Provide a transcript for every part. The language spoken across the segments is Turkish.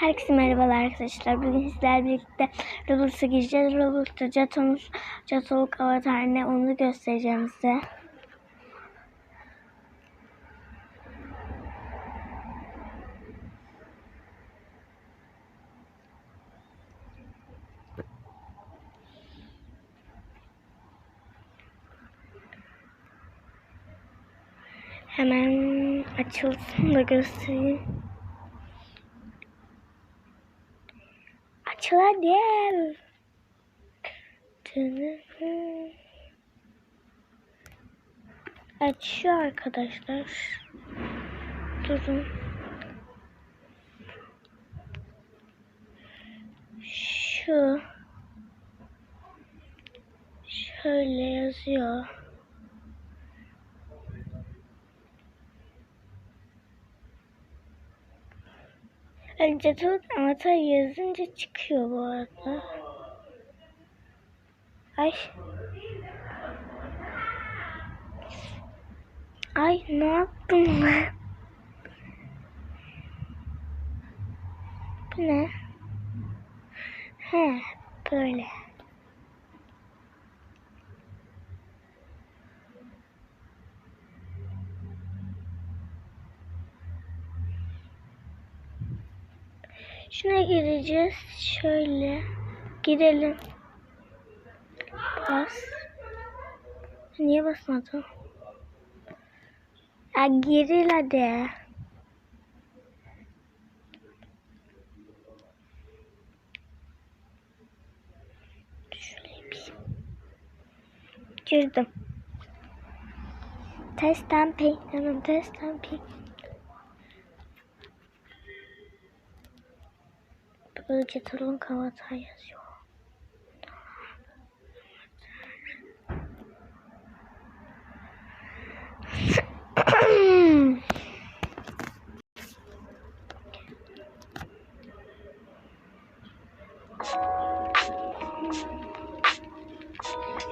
Herkese merhabalar arkadaşlar. Bugün sizlerle birlikte Roblox'a gireceğiz. Roblox'ta Jaton'uz, Jatoluk avatar ne onu göstereceğim size. Hemen açılsın da göstereyim. Açıl hadi. Açıyor arkadaşlar. Durun. Şu. Şöyle yazıyor. Önce tut avatar yazınca çıkıyor bu arada. Ay. Ay ne yaptım ben? Bu ne? He böyle. Şuna gireceğiz. Şöyle. Girelim. Bas. Niye basmadın? Ya giril hadi. Yapayım. Girdim. Test stamping. Hemen test Böylece talon kavata yazıyor.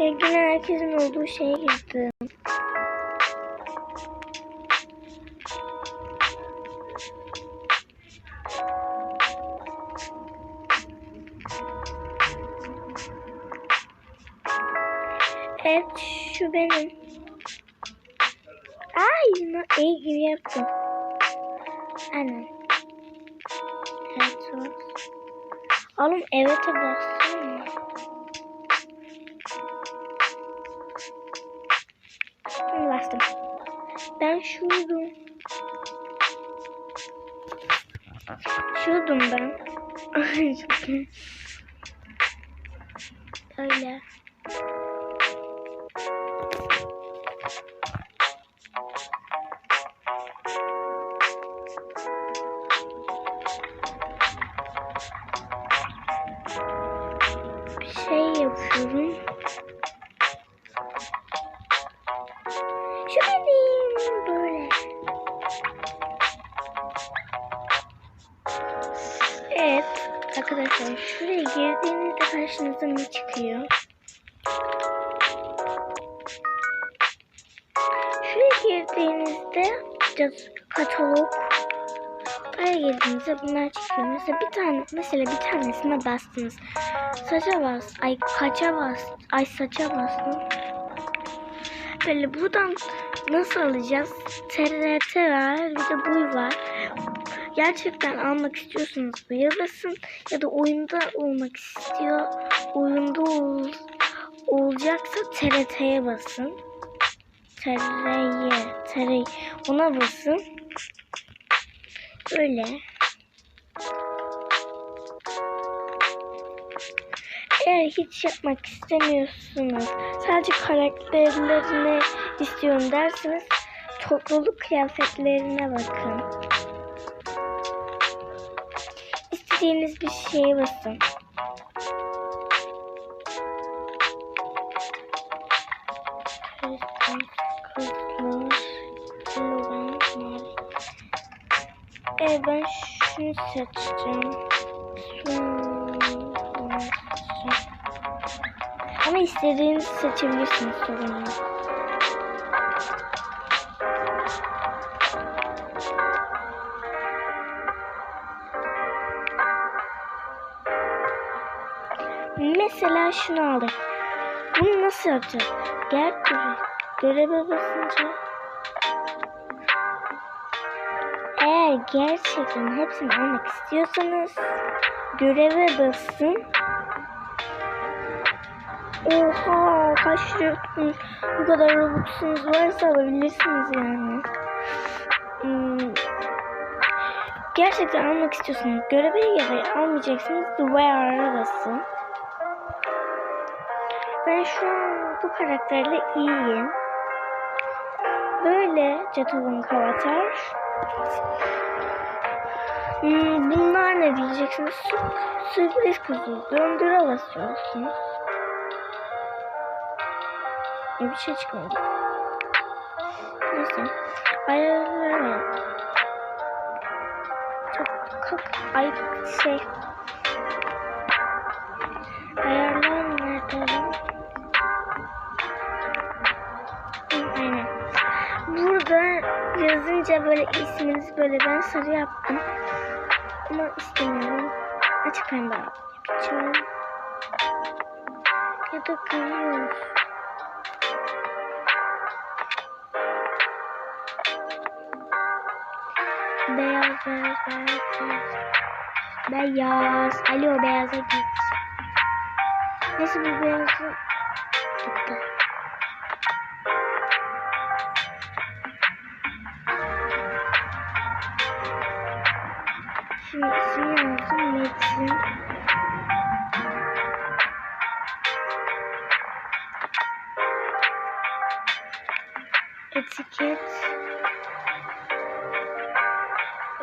Yine herkesin olduğu şeye girdim. Evet şu benim. Ay na iyi gibi yaptım. Aynen. Evet olsun. Oğlum evet'e bassana. Şimdi bastım. Ben şuydum. Şuydum ben. Öyle. Arkadaşlar şuraya girdiğinizde karşınıza ne çıkıyor? Şuraya girdiğinizde katalog Buraya girdiğinizde bunlar çıkıyor. Mesela bir tane mesela bir tanesine bastınız. Saça bas. Ay kaça bas. Ay saça bastım. Böyle buradan nasıl alacağız? TRT var. Bir de bu var. Gerçekten almak istiyorsanız basın. Ya da oyunda olmak istiyor. Oyunda ol, olacaksa TRT'ye basın. TR'ye. TR ona basın. Böyle. Eğer hiç yapmak istemiyorsunuz, sadece karakterlerini istiyorum derseniz topluluk kıyafetlerine bakın. İstediğiniz bir şeye basın. Evet ben. Şunu seçeceğim. Ama istediğinizi seçebilirsiniz sorun yok. Mesela şunu aldık. Bunu nasıl yapacağız? Gel göre göreve basınca eğer gerçekten hepsini almak istiyorsanız göreve basın. Oha kaç lira. Bu kadar robuxunuz varsa alabilirsiniz yani. Hmm. Gerçekten almak istiyorsanız göreve ya da almayacaksınız duvar'a basın. Ben şu bu karakterle iyiyim. Böyle Jatogun Kavatar. Hmm, bunlar ne diyeceksiniz? Sür- Sürpriz kuzu. Döndüre basıyorsunuz. Bir şey çıkmadı. Neyse. Ayarlar. Çok kalk. Ay şey. Yazınca böyle isminizi böyle ben sarı yaptım. Ama istemiyorum. Açık pembe yapacağım. Ya da kayıyor. Beyaz, beyaz, beyaz, beyaz. Beyaz. Alo beyaza git. Neyse bu beyazı gitti. Etiket.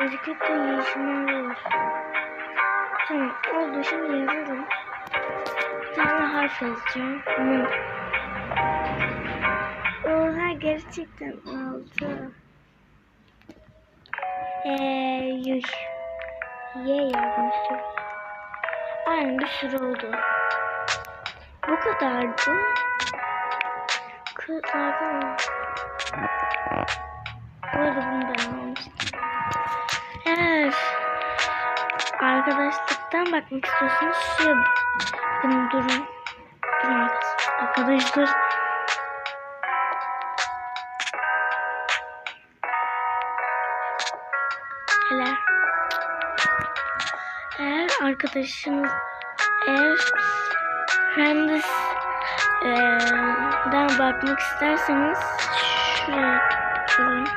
Etiket de yeşil olsun. Tamam oldu şimdi yazalım. Bir tane harf yazacağım. Mı. Oha gerçekten oldu. Eee yuh. Y yazmışım. Aynen bir sürü oldu. Bu kadardı. Kadardı mı? Bu arada bunu ben almıştım. Eğer arkadaşlıktan bakmak istiyorsanız şu bakın durun. Durun. Arkadaşlar. Hele. Eğer arkadaşınız eğer Friends den bakmak isterseniz şuraya durun.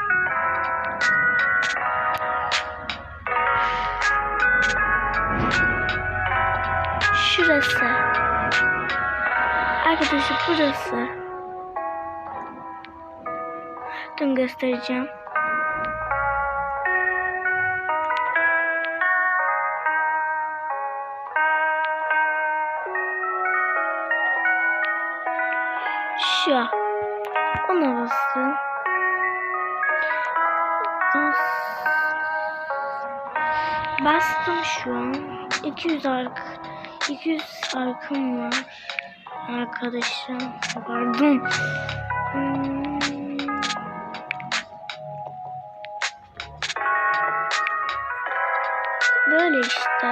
Şurası. Arkadaşım burası. Dün göstereceğim. Bastım şu an. 200 ark 200 arkım var. Arkadaşım. Pardon. Hmm. Böyle işte.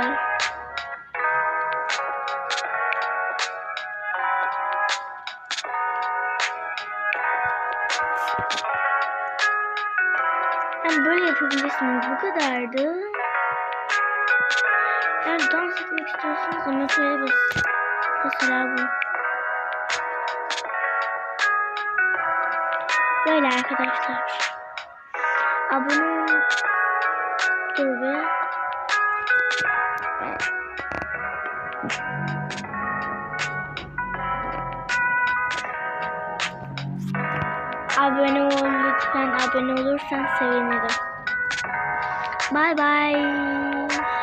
Yani böyle yapabilirsiniz. Bu kadardı. Eğer dans etmek istiyorsanız da mesela bas. Mesela bu. Böyle arkadaşlar. Abone. Dur be. Abone ol lütfen. Abone olursan sevinirim. Bye bye.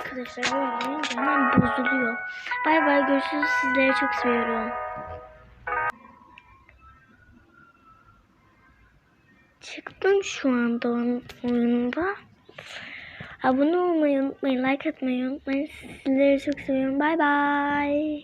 Arkadaşlar böyle olunca hemen bozuluyor. Bay bay görüşürüz. Sizleri çok seviyorum. Çıktım şu anda oyun- oyunda. Abone olmayı unutmayın. Like atmayı unutmayın. Sizleri çok seviyorum. Bay bay.